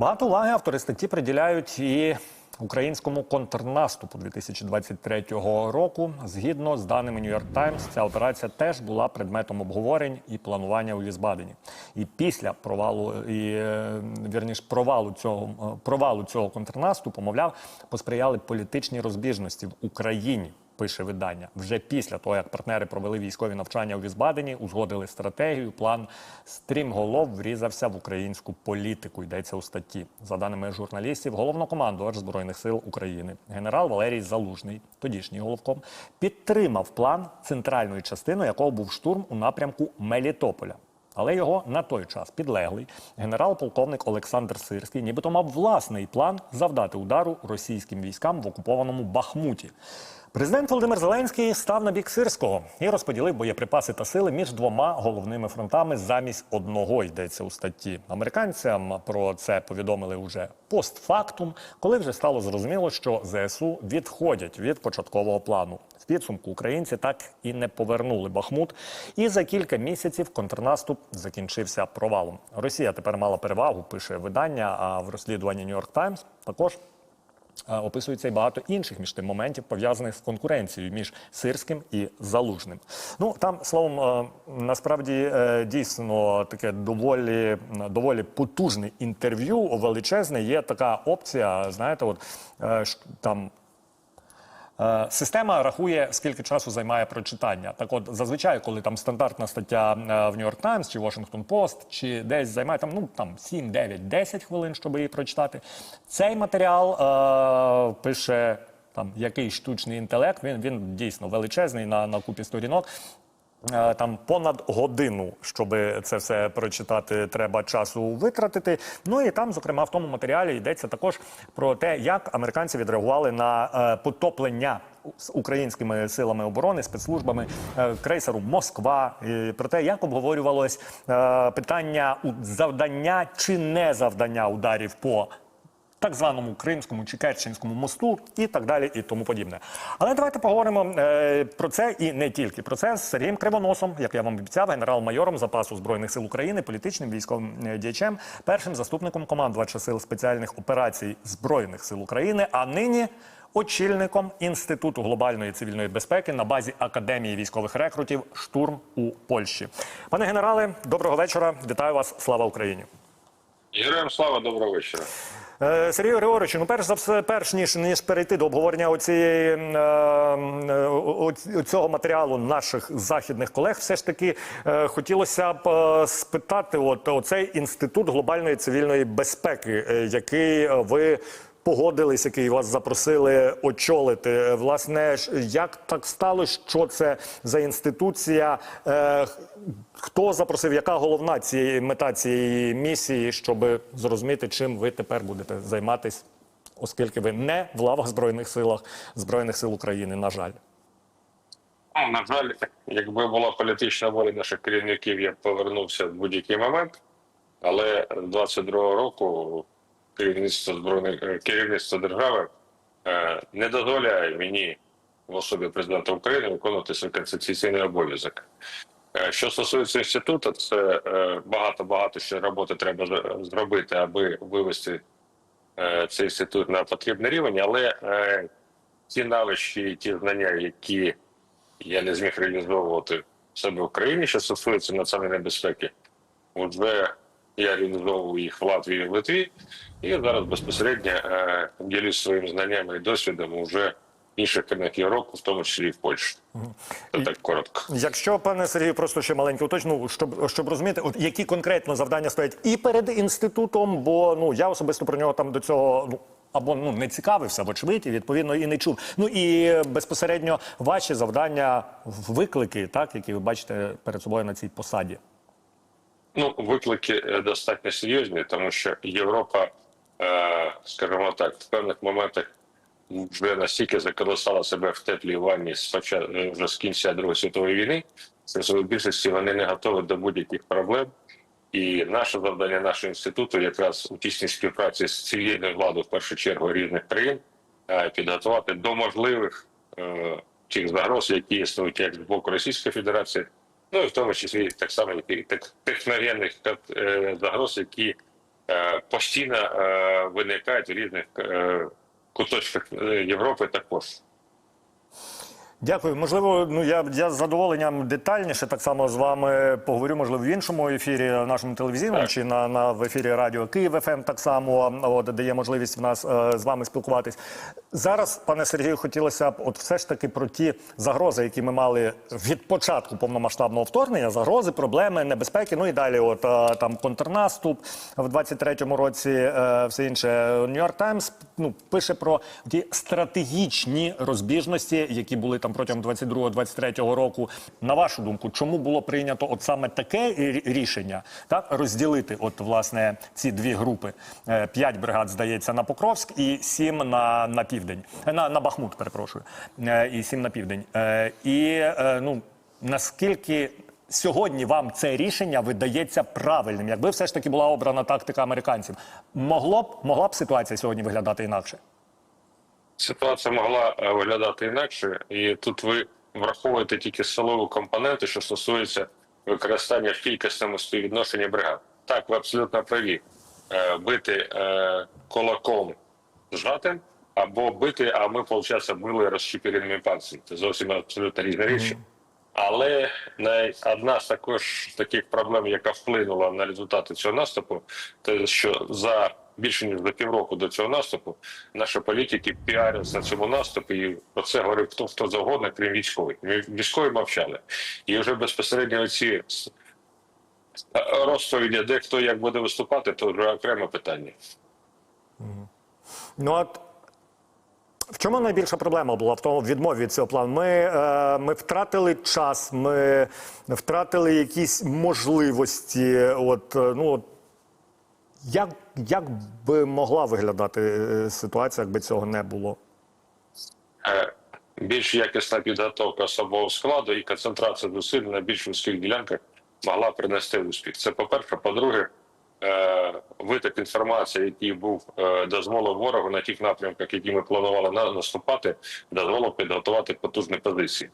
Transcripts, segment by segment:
Багато уваги автори статті приділяють і українському контрнаступу 2023 року. Згідно з даними York Times, ця операція теж була предметом обговорень і планування у Візбадені. І після провалу і е, вірніш провалу цього е, провалу цього контрнаступу, мовляв, посприяли політичні розбіжності в Україні. Пише видання вже після того, як партнери провели військові навчання у Візбадені, узгодили стратегію. План стрімголов врізався в українську політику. Йдеться у статті. За даними журналістів, головнокомандувач збройних сил України, генерал Валерій Залужний, тодішній головком, підтримав план центральної частини, якого був штурм у напрямку Мелітополя. Але його на той час підлеглий генерал-полковник Олександр Сирський, нібито мав власний план завдати удару російським військам в окупованому Бахмуті. Президент Володимир Зеленський став на бік Сирського і розподілив боєприпаси та сили між двома головними фронтами замість одного йдеться у статті. Американцям про це повідомили уже постфактум, коли вже стало зрозуміло, що ЗСУ відходять від початкового плану. В підсумку українці так і не повернули Бахмут, і за кілька місяців контрнаступ закінчився провалом. Росія тепер мала перевагу, пише видання. А в розслідуванні York Times також описується і багато інших між тим моментів, пов'язаних з конкуренцією між сирським і залужним. Ну там словом, е, насправді е, дійсно таке доволі доволі потужне інтерв'ю, величезне. Є така опція. Знаєте, от там. Система рахує, скільки часу займає прочитання. Так, от зазвичай, коли там стандартна стаття в New York Times чи Washington Post, чи десь займає там ну там 7, 9, 10 хвилин, щоб її прочитати. Цей матеріал е, пише там який штучний інтелект. Він він дійсно величезний на, на купі сторінок. Е, там понад годину, щоб це все прочитати, треба часу витратити. Ну і там, зокрема, в тому матеріалі йдеться також про те, як американці відреагували на е, потоплення з українськими силами оборони, спецслужбами е, крейсеру Москва. І про те, як обговорювалось питання завдання чи не завдання ударів по так званому Кримському чи Керченському мосту і так далі, і тому подібне. Але давайте поговоримо е, про це і не тільки про це з Сергієм Кривоносом, як я вам обіцяв, генерал-майором запасу збройних сил України, політичним військовим е, діячем, першим заступником командувача сил спеціальних операцій збройних сил України, а нині. Очільником інституту глобальної цивільної безпеки на базі академії військових рекрутів штурм у Польщі. Пане генерале, доброго вечора. Вітаю вас. Слава Україні. Героям слава доброго вечора. Е, Сергію Григоровичу, ну перш за все, перш ніж ніж перейти до обговорення оцієї е, е, цього матеріалу наших західних колег, все ж таки хотілося б спитати: от оцей інститут глобальної цивільної безпеки, який ви погодились, який вас запросили очолити. Власне, як так сталося, що це за інституція? Е, хто запросив? Яка головна цієї мета цієї місії, щоб зрозуміти, чим ви тепер будете займатися, оскільки ви не в лавах збройних силах збройних сил України? На жаль. Ну, на жаль, якби була політична воля наших керівників, я б повернувся в будь-який момент. Але 22-го року керівництво збройних е, керівництво держави е, не дозволяє мені в особі президента України виконувати свій конституційний обов'язок. Е, що стосується інституту, це багато багато ще роботи треба зробити, аби вивести цей інститут на потрібний рівень, але ті навички, ті знання, які я не зміг реалізовувати себе в Україні, що стосується національної безпеки, вже я реалізовував їх в Латвії в Литві, і зараз безпосередньо е, ділюсь своїми знаннями і досвідом уже інших країнах Європи, в тому числі і в Польщі. Це так коротко. Якщо пане Сергію, просто ще маленьке уточну, щоб щоб розуміти, от які конкретно завдання стоять і перед інститутом, бо ну я особисто про нього там до цього ну. Або ну не цікавився, вочевидь, і відповідно і не чув. Ну і безпосередньо ваші завдання, виклики, так які ви бачите перед собою на цій посаді. Ну, виклики е, достатньо серйозні, тому що Європа, е, скажімо так, в певних моментах вже настільки заколосала себе в теплій ванні спочатку е, вже з кінця Другої світової війни. Це в більшості вони не готові до будь-яких проблем. І наше завдання нашого інституту, якраз у тісній співпраці з цивільною владою, в першу чергу різних країн, підготувати до можливих тих загроз, які існують як з боку Російської Федерації ну і в тому числі так само і техногенних е, загроз, які е, постійно е, виникають в різних куточках Європи також. Дякую. Можливо, ну я, я з задоволенням детальніше так само з вами поговорю, можливо, в іншому ефірі, в нашому телевізійному чи на, на в ефірі Радіо Київ ФМ так само, от, де є можливість в нас е, з вами спілкуватись. Зараз, пане Сергію, хотілося б от все ж таки про ті загрози, які ми мали від початку повномасштабного вторгнення, загрози, проблеми, небезпеки. Ну і далі, от е, там контрнаступ в 23-му році, е, все інше. Нью-Йорк Таймс ну пише про ті стратегічні розбіжності, які були там протягом 22-23 року. На вашу думку, чому було прийнято от саме таке рішення, так розділити, от власне ці дві групи: Е, п'ять бригад, здається, на Покровськ і сім на, на південь, Е, на, на Бахмут, перепрошую, Е, і сім на південь. І ну наскільки. Сьогодні вам це рішення видається правильним. Якби все ж таки була обрана тактика американців, могло б могла б ситуація сьогодні виглядати інакше? Ситуація могла е, виглядати інакше, і тут ви враховуєте тільки силову компоненту, що стосується використання в кількісному співвідношенні бригад. Так, ви абсолютно праві. Е, Бити е, кулаком зжатим або бити, а ми, виходить, били розщепіреними пальцями. Це зовсім абсолютно різні речі. Але одна з також таких проблем, яка вплинула на результати цього наступу, те, що за більше ніж за півроку до цього наступу наші політики піарилися на цьому наступі, і про це говорив хто хто завгодно, крім військових. Ві- Військові мовчали. І вже безпосередньо ці е, розповіді, де хто як буде виступати, то вже окреме питання. Ну от в чому найбільша проблема була в тому відмові від цього плану? Ми, е, ми втратили час, ми втратили якісь можливості. От, е, ну, от, як, як би могла виглядати е, ситуація, якби цього не було? Е, Більш якісна підготовка особового складу і концентрація зусиль на більш вузьких ділянках могла принести успіх. Це по-перше. По-друге, е, виток інформації, який був дозволив ворогу на тих напрямках, які ми планували на- наступати, дозволив підготувати потужні позиції.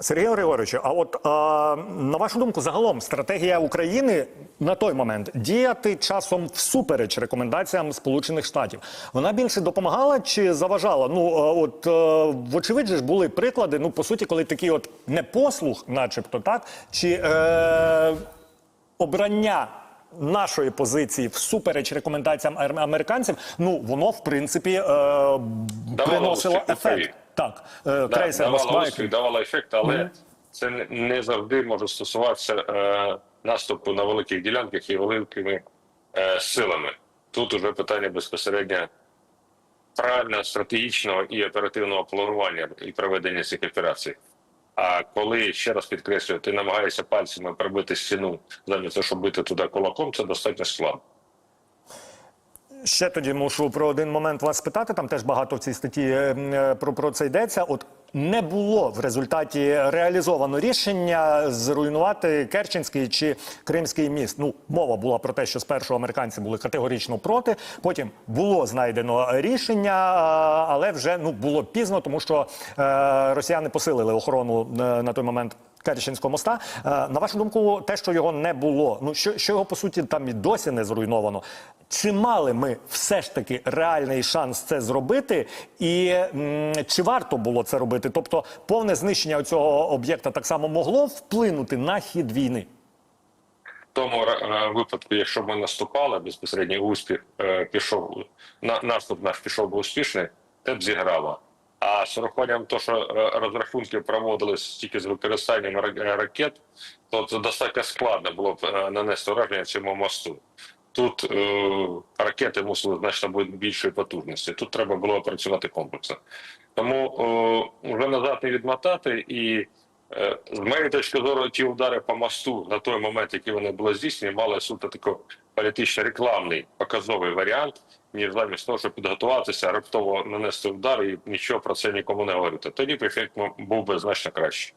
Сергій Григорович, а от а, на вашу думку, загалом стратегія України на той момент діяти часом всупереч рекомендаціям Сполучених Штатів. Вона більше допомагала чи заважала? Ну а, от е, вочевидь ж були приклади. Ну по суті, коли такий от непослух, начебто, так чи е, обрання. Нашої позиції всупереч рекомендаціям американців, ну воно в принципі е, приносило ефект. Так, е, Да, давала Москва. успіх, давала ефект, але Мгм. це не- не завжди може стосуватися е, наступу на великих ділянках і великими е, силами. Тут уже питання безпосередньо правильного стратегічного і оперативного планування і проведення цих операцій. А коли ще раз підкреслюю, ти намагаєшся пальцями пробити стіну замість того, щоб бити туди кулаком, це достатньо складно. Ще тоді мушу про один момент вас спитати. Там теж багато в цій статті е, е, про, про це йдеться. От не було в результаті реалізовано рішення зруйнувати Керченський чи Кримський міст. Ну, мова була про те, що спершу американці були категорично проти. Потім було знайдено рішення, але вже ну було пізно, тому що е, росіяни посилили охорону е, на той момент. Керченського моста. Е, На вашу думку, те, що його не було, ну що, що його по суті там і досі не зруйновано. Чи мали ми все ж таки реальний шанс це зробити, і м, чи варто було це робити? Тобто, повне знищення цього об'єкта так само могло вплинути на хід війни? В тому е, випадку, якщо ми наступали, безпосередньо успіх е, пішов на наступ наш пішов би успішний, це б зіграло. А з урахуванням того, що е, розрахунки проводились тільки з використанням е, ракет, то це достатньо складно було б е, нанести ураження цьому мосту. Тут е, ракети мусили значно бути більшої потужності. Тут треба було працювати комплексно. Тому е, вже назад не відмотати і Е, З моєї точки зору, ті удари по мосту на той момент, які вони були здійснені, мали суто такий політично рекламний показовий варіант, ніж замість того, щоб підготуватися, раптово нанести удар і нічого про це нікому не говорити. Тоді б ефект був би значно кращий.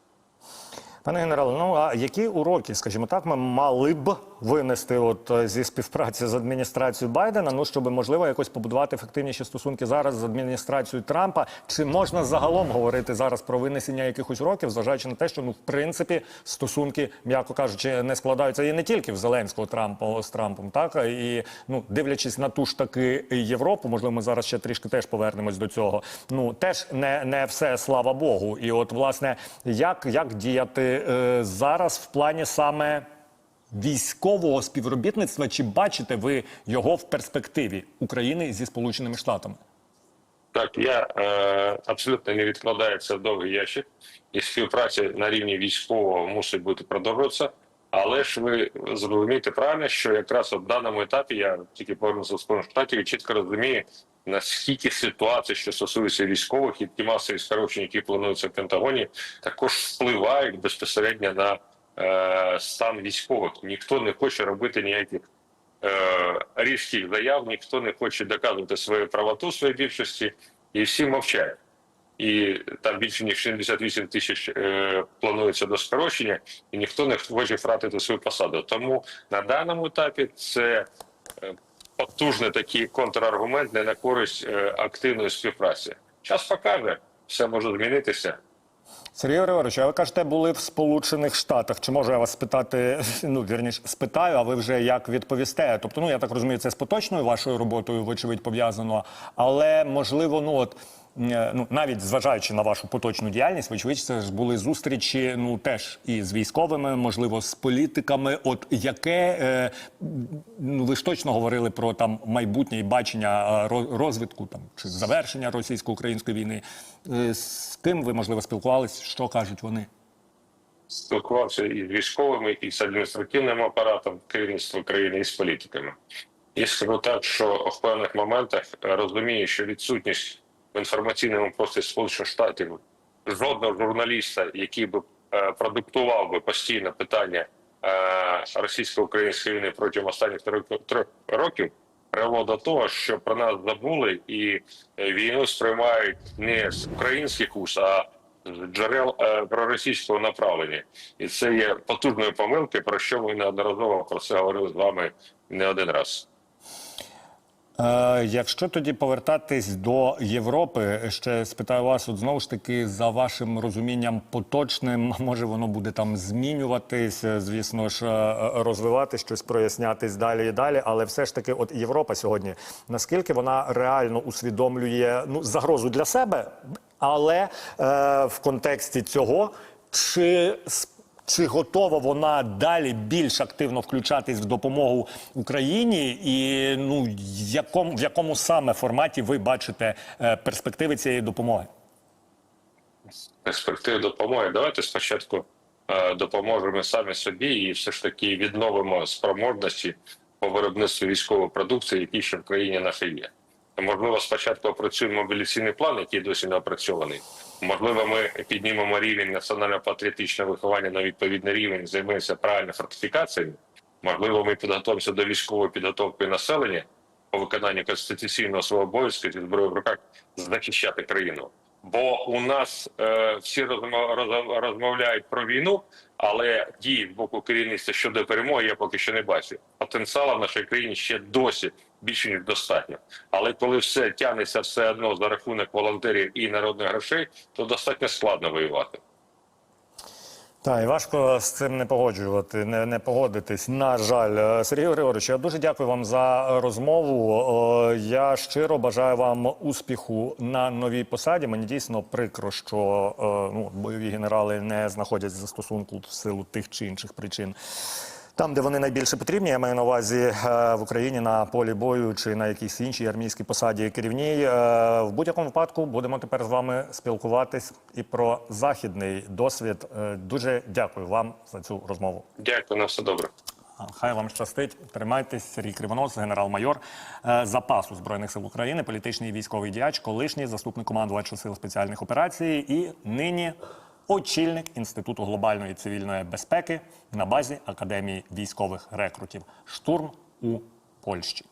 Пане генерале, ну а які уроки, скажімо так, ми мали б винести от е, зі співпраці з адміністрацією Байдена, ну щоб можливо якось побудувати ефективніші стосунки зараз з адміністрацією Трампа? Чи можна загалом говорити зараз про винесення якихось уроків, зважаючи на те, що ну в принципі стосунки, м'яко кажучи, не складаються і не тільки в Зеленського Трампа з Трампом, так і ну дивлячись на ту ж таки Європу, можливо, ми зараз ще трішки теж повернемось до цього. Ну теж не, не все слава Богу. І от власне як, як діяти зараз в плані саме військового співробітництва? Чи бачите ви його в перспективі України зі Сполученими Штатами? Так, я е, абсолютно не відкладаю це в довгий ящик, і співпраця на рівні військового мусить бути продовжуватися. Але ж ви зрозумієте правильно, що якраз в даному етапі я тільки повернувся з Сполучених Штатів і чітко розумію, наскільки ситуація, що стосується військових, і ті масові скорочення, які плануються в Пентагоні, також впливають безпосередньо на е, стан військових. Ніхто не хоче робити ніяких е, різких заяв, ніхто не хоче доказувати свою правоту своєї більшості, і всі мовчають. І там більше ніж 78 тисяч е, планується до скорочення, і ніхто не хоче втратити свою посаду. Тому на даному етапі це е, потужний такий контраргумент не на користь е, активної співпраці. Час покаже, все може змінитися. Сергій Григорович, а ви кажете, були в Сполучених Штатах. Чи можу я вас спитати? Ну вірніш, спитаю, а ви вже як відповісте? Тобто, ну я так розумію, це з поточною вашою роботою, вочевидь, пов'язано, але можливо, ну от. Е, Ну, навіть зважаючи на вашу поточну діяльність, вочевидь, це ж були зустрічі, ну теж і з військовими, можливо, з політиками. От яке е, ну ви ж точно говорили про там майбутнє бачення е, розвитку там чи завершення російсько-української війни. Е, З ким ви можливо спілкувались? Що кажуть вони? спілкувався і з військовими, і з адміністративним апаратом керівництва країни, і з політиками. І скажу так, що в певних моментах розумію, що відсутність в інформаційному просторі Сполучених Штатів жодного журналіста, який би е, продуктував би постійно питання е, російсько-української війни протягом останніх трьох років, привело до того, що про нас забули і е, війну сприймають не з українських уст, а з джерел проросійського направлення, і це є потужною помилкою, про що ми неодноразово про це говорили з вами не один раз. Е, якщо тоді повертатись до Європи, ще спитаю вас, от знову ж таки, за вашим розумінням поточним, може воно буде там змінюватись, е, звісно ж, е, розвивати щось, прояснятись далі і далі. Але все ж таки, от Європа сьогодні, наскільки вона реально усвідомлює ну загрозу для себе, але е, в контексті цього чи чи готова вона далі більш активно включатись в допомогу Україні, і ну якому в якому саме форматі ви бачите е, перспективи цієї допомоги? перспектив допомоги. Давайте спочатку е, допоможемо самі собі і все ж таки відновимо спроможності по виробництву військової продукції, які ще в країні нашій є. Можливо, спочатку опрацюємо мобілізаційний план, який досі не опрацьований. Можливо, ми піднімемо рівень національно-патріотичного виховання на відповідний рівень, займемося правильно фортифікаціями. Можливо, ми підготуємося до військової підготовки населення по виконанню конституційного свого обов'язку зі зброєю в руках захищати країну. Бо у нас е, всі розмов, розмов- розмовляють про війну, але дії з боку керівництва щодо перемоги я поки що не бачу. Потенціалу в нашій країні ще досі більше ніж достатньо. Але коли все тягнеться все одно за рахунок волонтерів і народних грошей, то достатньо складно воювати. Так, і важко з цим не погоджувати, не, не погодитись. На жаль, Е, Сергій Григорович, я дуже дякую вам за розмову. Е, Я щиро бажаю вам успіху на новій посаді. Мені дійсно прикро, що е, ну, бойові генерали не знаходять застосунку в силу тих чи інших причин. Там, де вони найбільше потрібні, я маю на увазі е, в Україні на полі бою чи на якійсь іншій армійській посаді керівній. Е, В будь-якому випадку будемо тепер з вами спілкуватись і про західний досвід. Е, Дуже дякую вам за цю розмову. Дякую, на все добре. Хай вам щастить. Тримайтесь, Сергій Кривонос, генерал-майор запасу збройних сил України, політичний і військовий діяч, колишній заступник командувача сил спеціальних операцій і нині очільник інституту глобальної цивільної безпеки на базі Академії військових рекрутів. Штурм у Польщі.